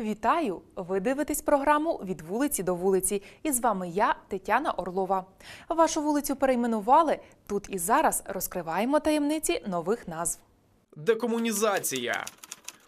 Вітаю! Ви дивитесь програму від вулиці до вулиці. І з вами я, Тетяна Орлова. Вашу вулицю перейменували. Тут і зараз розкриваємо таємниці нових назв. Декомунізація.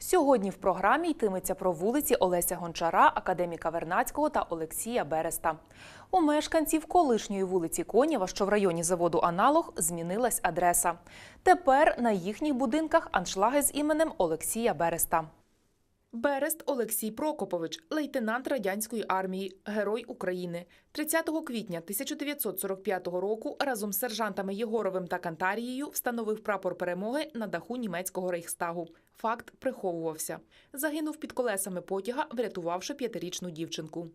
Сьогодні в програмі йтиметься про вулиці Олеся Гончара, академіка Вернацького та Олексія Береста. У мешканців колишньої вулиці Конєва, що в районі заводу Аналог, змінилась адреса. Тепер на їхніх будинках аншлаги з іменем Олексія Береста. Берест Олексій Прокопович, лейтенант радянської армії, герой України. 30 квітня 1945 року разом з сержантами Єгоровим та Кантарією встановив прапор перемоги на даху німецького рейхстагу. Факт приховувався. Загинув під колесами потяга, врятувавши п'ятирічну дівчинку.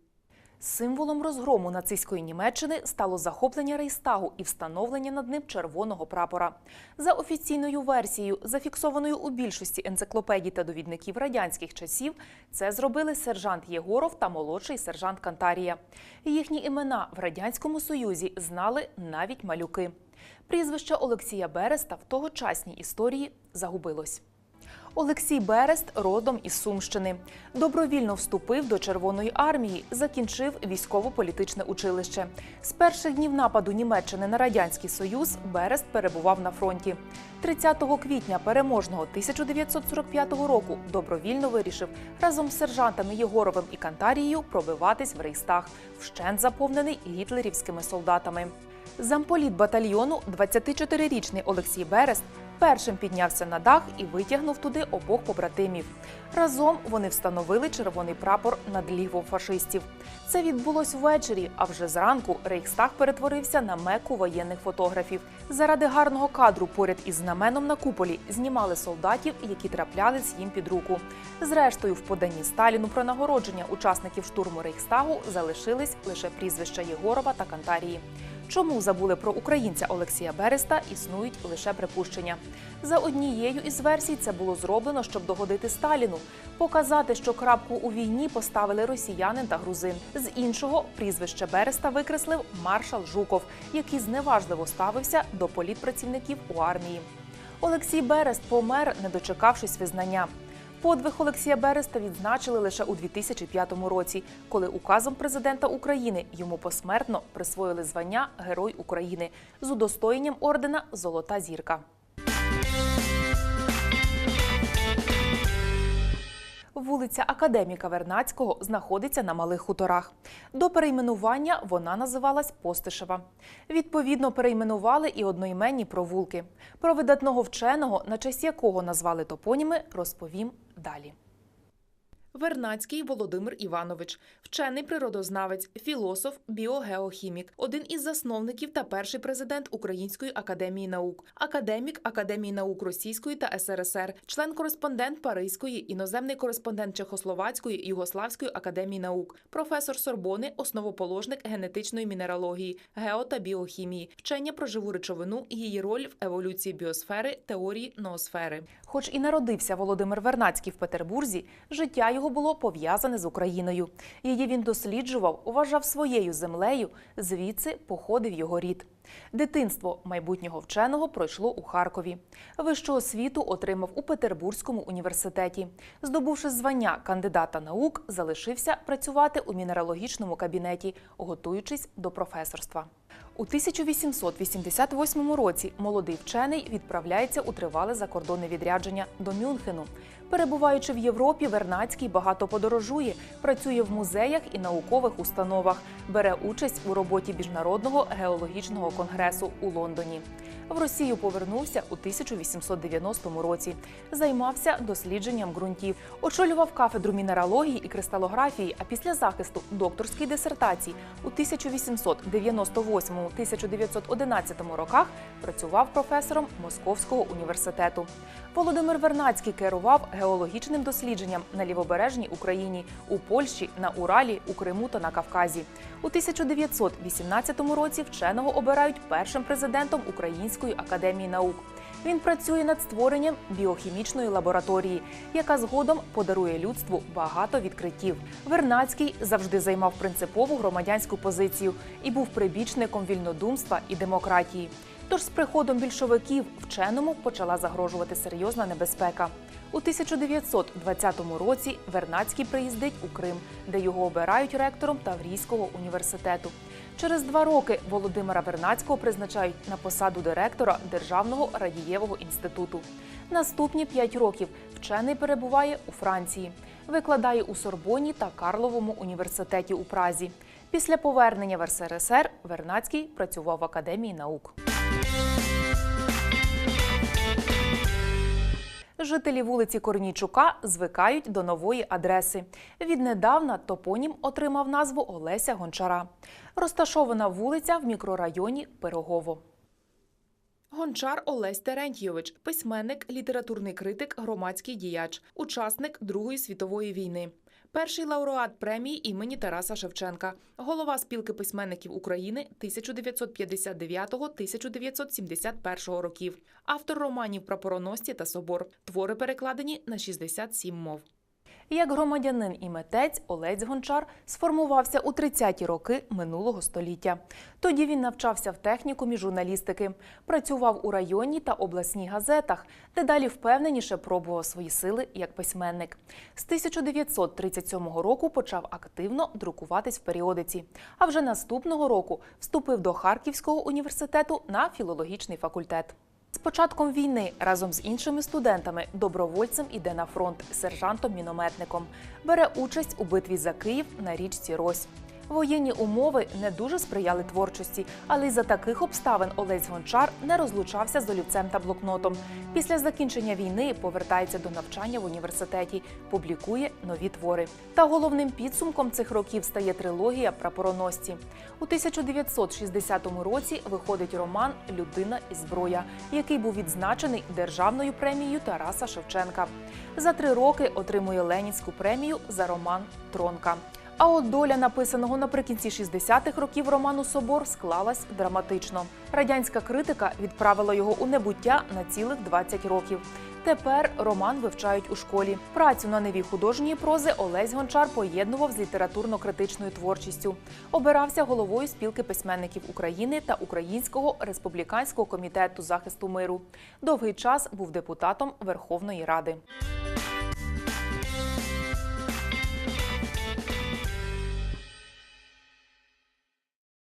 Символом розгрому нацистської Німеччини стало захоплення Рейхстагу і встановлення над ним червоного прапора. За офіційною версією, зафіксованою у більшості енциклопедій та довідників радянських часів, це зробили сержант Єгоров та молодший сержант Кантарія. Їхні імена в радянському союзі знали навіть малюки. Прізвище Олексія Береста в тогочасній історії загубилось. Олексій Берест родом із Сумщини. Добровільно вступив до Червоної армії, закінчив військово-політичне училище. З перших днів нападу Німеччини на радянський союз Берест перебував на фронті. 30 квітня переможного 1945 року добровільно вирішив разом з сержантами Єгоровим і Кантарією пробиватись в Рейхстаг, вщент заповнений гітлерівськими солдатами. Замполіт батальйону, 24-річний Олексій Берест, першим піднявся на дах і витягнув туди обох побратимів. Разом вони встановили червоний прапор над лігвом фашистів. Це відбулось ввечері, а вже зранку Рейхстаг перетворився на меку воєнних фотографів. Заради гарного кадру поряд із знаменом на куполі знімали солдатів, які траплялись їм під руку. Зрештою, в поданні Сталіну про нагородження учасників штурму Рейхстагу залишились лише прізвища Єгорова та Кантарії. Чому забули про українця Олексія Береста, існують лише припущення. За однією із версій це було зроблено, щоб догодити Сталіну, показати, що крапку у війні поставили росіянин та грузин. З іншого прізвище Береста викреслив маршал Жуков, який зневажливо ставився до політпрацівників у армії. Олексій Берест помер, не дочекавшись визнання. Подвиг Олексія Береста відзначили лише у 2005 році, коли указом президента України йому посмертно присвоїли звання Герой України з удостоєнням ордена Золота зірка. Вулиця Академіка Вернацького знаходиться на малих хуторах. До перейменування вона називалась Постишева. Відповідно, перейменували і одноіменні провулки. Про видатного вченого, на честь якого назвали топоніми, розповім далі. Вернацький Володимир Іванович, вчений природознавець, філософ, біогеохімік, один із засновників та перший президент Української академії наук, академік Академії наук Російської та СРСР, член-кореспондент Паризької, іноземний кореспондент Чехословацької Югославської академії наук, професор Сорбони, основоположник генетичної мінералогії, гео та біохімії, вчення про живу речовину, її роль в еволюції біосфери, теорії ноосфери. Хоч і народився Володимир Вернацький в Петербурзі, життя його було пов'язане з Україною. Її він досліджував, вважав своєю землею, звідси походив його рід. Дитинство майбутнього вченого пройшло у Харкові. Вищу освіту отримав у Петербурзькому університеті. Здобувши звання кандидата наук, залишився працювати у мінералогічному кабінеті, готуючись до професорства. У 1888 році молодий вчений відправляється у тривале закордонне відрядження до Мюнхену. Перебуваючи в Європі, Вернацький багато подорожує, працює в музеях і наукових установах, бере участь у роботі міжнародного геологічного конгресу у Лондоні. В Росію повернувся у 1890 році. Займався дослідженням ґрунтів, очолював кафедру мінералогії і кристалографії. А після захисту докторської дисертації у 1898-1911 роках працював професором Московського університету. Володимир Вернацький керував геологічним дослідженням на лівобережній Україні, у Польщі, на Уралі, у Криму та на Кавказі. У 1918 році вченого обирають першим президентом Української академії наук. Він працює над створенням біохімічної лабораторії, яка згодом подарує людству багато відкриттів. Вернацький завжди займав принципову громадянську позицію і був прибічником вільнодумства і демократії. Тож з приходом більшовиків вченому почала загрожувати серйозна небезпека. У 1920 році Вернацький приїздить у Крим, де його обирають ректором Таврійського університету. Через два роки Володимира Вернацького призначають на посаду директора Державного радієвого інституту. Наступні п'ять років вчений перебуває у Франції, викладає у Сорбоні та Карловому університеті у Празі. Після повернення в РСРСР Вернацький працював в Академії наук. Жителі вулиці Корнійчука звикають до нової адреси. Віднедавна топонім отримав назву Олеся Гончара. Розташована вулиця в мікрорайоні Пирогово. Гончар Олесь Терентьйович, письменник, літературний критик, громадський діяч, учасник Другої світової війни. Перший лауреат премії імені Тараса Шевченка, голова спілки письменників України 1999-1971 років, автор романів Прапороносці та Собор. Твори перекладені на 67 мов. Як громадянин і митець Олець Гончар сформувався у 30-ті роки минулого століття. Тоді він навчався в технікумі журналістики, працював у районній та обласній газетах, де далі впевненіше пробував свої сили як письменник. З 1937 року почав активно друкуватись в періодиці. А вже наступного року вступив до Харківського університету на філологічний факультет. Початком війни разом з іншими студентами добровольцем іде на фронт сержантом-мінометником. Бере участь у битві за Київ на річці Рось. Воєнні умови не дуже сприяли творчості, але й за таких обставин Олесь Гончар не розлучався з олівцем та блокнотом. Після закінчення війни повертається до навчання в університеті, публікує нові твори. Та головним підсумком цих років стає трилогія Прапороносці. У 1960 році виходить роман Людина і зброя, який був відзначений державною премією Тараса Шевченка. За три роки отримує Ленінську премію за роман Тронка. А от доля написаного наприкінці 60-х років роману Собор склалась драматично. Радянська критика відправила його у небуття на цілих 20 років. Тепер роман вивчають у школі. Працю на неві художньої прози Олесь Гончар поєднував з літературно-критичною творчістю. Обирався головою спілки письменників України та Українського республіканського комітету захисту миру. Довгий час був депутатом Верховної Ради.